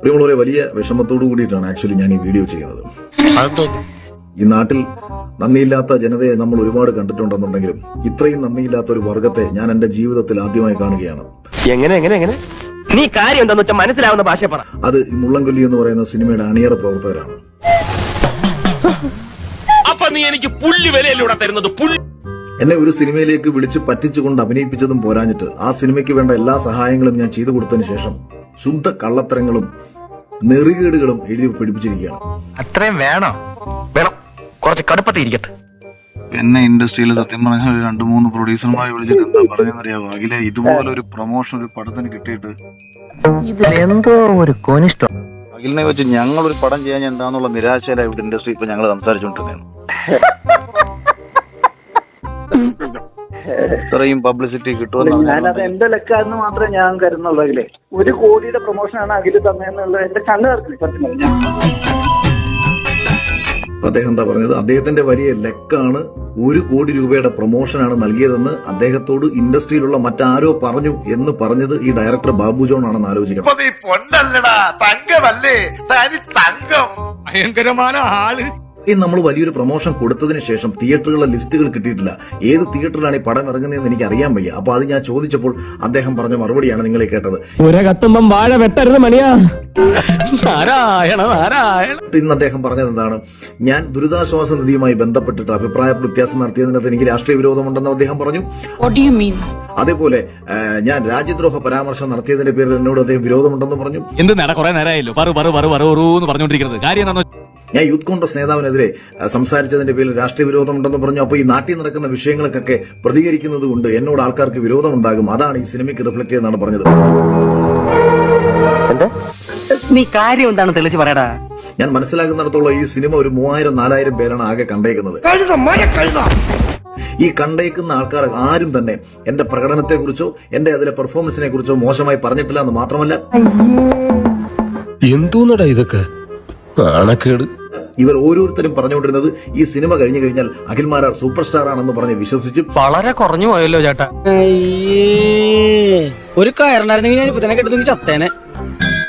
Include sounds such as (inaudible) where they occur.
പ്രിയമുള്ളവരെ വലിയ വിഷമത്തോടു കൂടിയിട്ടാണ് ആക്ച്വലി ഞാൻ ഈ വീഡിയോ ചെയ്യുന്നത്. ഈ നാട്ടിൽ നന്ദിയില്ലാത്ത ജനതയെ നമ്മൾ ഒരുപാട് കണ്ടിട്ടുണ്ടെന്നുണ്ടെങ്കിലും ഇത്രയും നന്ദിയില്ലാത്ത ഒരു വർഗത്തെ ഞാൻ എന്റെ ജീവിതത്തിൽ ആദ്യമായി കാണുകയാണ്. എങ്ങനെ എങ്ങനെ എങ്ങനെ? നീ കാര്യം എന്താന്ന് വെച്ചാൽ മനസ്സിലാവുന്ന ഭാഷ പറ. അത് ഈ മുള്ളംകൊല്ലി എന്ന് പറയുന്ന സിനിമയുടെ അണിയറ പ്രവർത്തകരാണ്. അപ്പൊ നീ എനിക്ക് പുല്ല് തരുന്നത്? പുല്ല് എന്നെ ഒരു സിനിമയിലേക്ക് വിളിച്ച് പറ്റിച്ചുകൊണ്ട് അഭിനയിപ്പിച്ചതും പോരാഞ്ഞിട്ട് ആ സിനിമയ്ക്ക് വേണ്ട എല്ലാ സഹായങ്ങളും ഞാൻ ചെയ്തു കൊടുത്തതിന് ശേഷം ശുദ്ധ കള്ളത്തരങ്ങളും നെറികേടുകളും എഴുതി പിടിപ്പിച്ചിരിക്കുകയാണ് അത്രയും വേണോ. വേണം. കുറച്ച് കടുപ്പത്തിരിക്കട്ടെ എന്നെ ഇൻഡസ്ട്രിയിൽ സത്യം പറഞ്ഞാൽ രണ്ടു മൂന്ന് പ്രൊഡ്യൂസർമാരെ വിളിച്ചിട്ട് എന്താ പറഞ്ഞറിയാവോ അഖിലെ ഇതുപോലെ ഒരു പ്രൊമോഷൻ ഒരു പടത്തിന് കിട്ടിയിട്ട്. ഇതിലെന്തോ ഒരു കോനിഷ്ടം അഖിലിനെ വെച്ച് ഞങ്ങൾ ഒരു പടം ചെയ്യാൻ എന്താന്നുള്ള നിരാശയിലായി ഇവിടെ ഇൻഡസ്ട്രി ഇപ്പൊ ഞങ്ങൾ സംസാരിച്ചുകൊണ്ടിരുന്നത് (laughs) ഇത്രയും പബ്ലിസിറ്റി കിട്ടും ഞാനത് എന്റെ ലക്കാന്ന് മാത്രമേ ഞാൻ കരുതുന്നുള്ളൂ അഖിലെ ഒരു കോടിയുടെ പ്രൊമോഷനാണ് അഖിൽ തന്നെയെന്നുള്ളത് എന്റെ കണ്ണു കറക്കി സത്യം അദ്ദേഹം എന്താ പറഞ്ഞത്? അദ്ദേഹത്തിന്റെ വലിയ ലക്കാണ് ഒരു കോടി രൂപയുടെ പ്രൊമോഷനാണ് നൽകിയതെന്ന് അദ്ദേഹത്തോട് ഇൻഡസ്ട്രിയിലുള്ള മറ്റാരോ പറഞ്ഞു എന്ന് പറഞ്ഞത് ഈ ഡയറക്ടർ ബാബു ജോൺ ആണെന്ന് ആലോചിക്കണം. ഭയങ്കരമായ ആൾ. ഈ നമ്മൾ വലിയൊരു പ്രൊമോഷൻ കൊടുത്തതിന് ശേഷം തിയേറ്ററുകളുടെ ലിസ്റ്റുകൾ കിട്ടിയിട്ടില്ല. ഏത് തിയേറ്ററിലാണ് ഈ പടം ഇറങ്ങുന്നതെന്ന് എനിക്ക് അറിയാൻ വയ്യ. അപ്പൊ അത് ഞാൻ ചോദിച്ചപ്പോൾ അദ്ദേഹം പറഞ്ഞ മറുപടിയാണ് നിങ്ങളെ കേട്ടത്. വാഴ വെട്ടരുത് മണിയാ. ഇന്ന് അദ്ദേഹം പറഞ്ഞത് എന്താണ്? ഞാൻ ദുരിതാശ്വാസ നിധിയുമായി ബന്ധപ്പെട്ടിട്ട് അഭിപ്രായ വ്യത്യാസം നടത്തിയതിനകത്ത് എനിക്ക് രാഷ്ട്രീയ വിരോധമുണ്ടെന്ന് അദ്ദേഹം പറഞ്ഞു? അതേപോലെ ഞാൻ രാജ്യദ്രോഹ പരാമർശം നടത്തിയതിന്റെ പേരിൽ എന്നോട് അദ്ദേഹം വിരോധമുണ്ടെന്ന് പറഞ്ഞു. എന്ത് നേടാ? കുറെ നേരമായല്ലോ. പറു പറു പറു പറു പറു എന്ന് പറഞ്ഞുകൊണ്ടിരിക്കുന്നത്. കാര്യം എന്താണെന്ന് ഞാൻ യൂത്ത് കോൺഗ്രസ് നേതാവിനെതിരെ സംസാരിച്ചതിന്റെ പേരിൽ രാഷ്ട്രീയ വിരോധമുണ്ടെന്ന് പറഞ്ഞു. അപ്പോൾ ഈ നാട്ടിൽ നടക്കുന്ന വിഷയങ്ങൾക്കൊക്കെ പ്രതികരിക്കുന്നത് കൊണ്ട് എന്നോട് ആൾക്കാർക്ക് വിരോധമുണ്ടാകും. അതാണ് ഈ സിനിമയ്ക്ക് റിഫ്ലക്ട് ചെയ്യുന്നതാണ് പറഞ്ഞത്. നീ കാര്യം എന്താണ് തെളിച്ച് പറയടാ. ഞാൻ മനസ്സിലാക്കുന്നിടത്തോളം ഈ സിനിമ ഒരു മൂവായിരം നാലായിരം പേരാണ് ആകെ കണ്ടേക്കുന്നത്. ഈ കണ്ടേക്കുന്ന ആൾക്കാർ ആരും തന്നെ എന്റെ പ്രകടനത്തെക്കുറിച്ചോ എന്റെ അതിലെ പെർഫോമൻസിനെ കുറിച്ചോ മോശമായി പറഞ്ഞിട്ടില്ല എന്ന് മാത്രമല്ല. എന്തോന്നടാ ഇതൊക്കെ? നാണക്കേട് ഇവർ ഓരോരുത്തരും പറഞ്ഞുകൊണ്ടിരുന്നത് ഈ സിനിമ കഴിഞ്ഞു കഴിഞ്ഞാൽ അഖിൽമാരാർ സൂപ്പർ സ്റ്റാർ ആണെന്ന് പറഞ്ഞ് വിശ്വസിച്ച് വളരെ കുറഞ്ഞു പോയല്ലോ ചേട്ടാ. ഒരു കയറിനായിരുന്നെങ്കിൽ ഞാൻ ഇപ്പൊ തന്നെ കെട്ടുന്നെങ്കിൽ ചത്തേനെ.